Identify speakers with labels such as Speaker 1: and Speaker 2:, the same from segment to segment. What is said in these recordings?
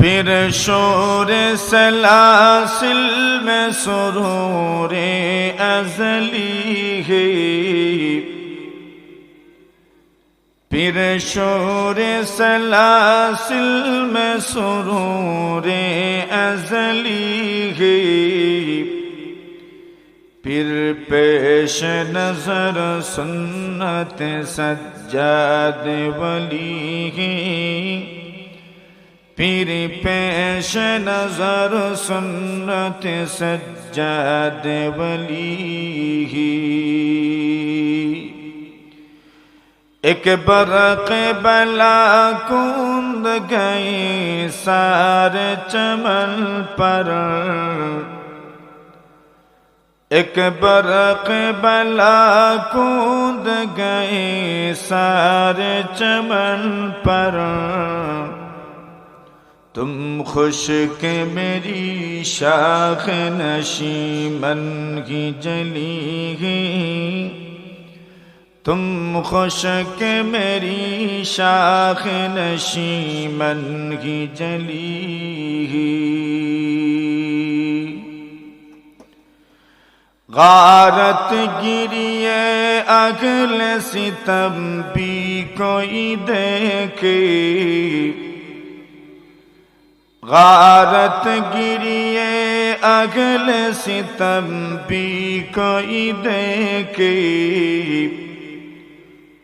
Speaker 1: फिर शोर सलासिल में सुरूर अजली है फिर शोर सलासिल में सुरूर अजली है फिर पेश नजर सुन्नत सज्जाद वली है پھر پیش نظر سنت سجاد ولی ہی۔ ایک برق بلا کند گئی سارے چمن پر۔ ایک برق بلا کند گئی سارے چمن پر۔ تم خوش کے میری شاخ نشیمن کی جلی گی تم خوش کے میری شاخ نشی من کی جلی گی غارت گری اگل ستم بھی کوئی دیکھے۔ गारत गिरिए अगल सितम भी कोई देखे।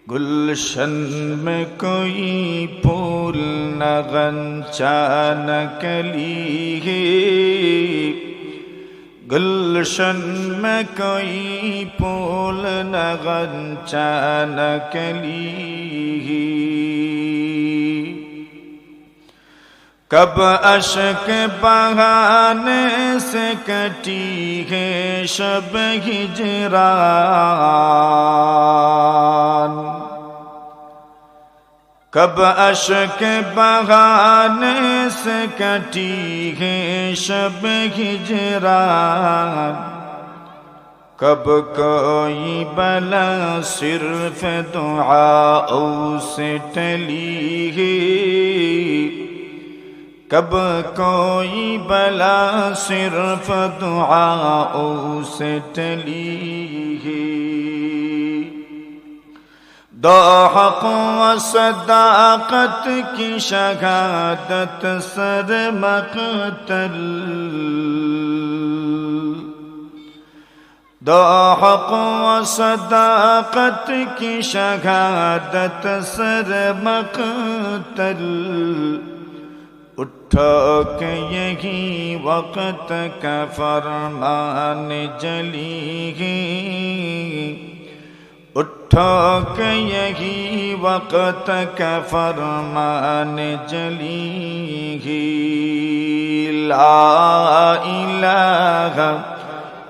Speaker 1: गुलशन में कोई फूल नगन चानक ली है गुलशन में कोई फूल नगन चानक ली कब अशक बहाने से कटी है शब हिजरान कब अशक बहाने से कटी है शब हिजरान कब कोई बला सिर्फ दुआ से टली है کب کوئی بلا صرف دعاؤں سے ٹلی ہے دو حق و صداقت کی شہادت سر مقتل دو حق و صداقت کی شہادت سر مقتل ٹھوک یہی وقت کا فرمان جلی ہے۔ اٹھوک یہی وقت کا فرمان جلی ہے۔ لا الہ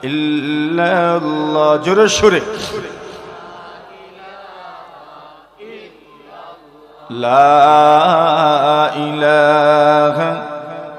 Speaker 1: الا اللہ۔ جرے شرے لا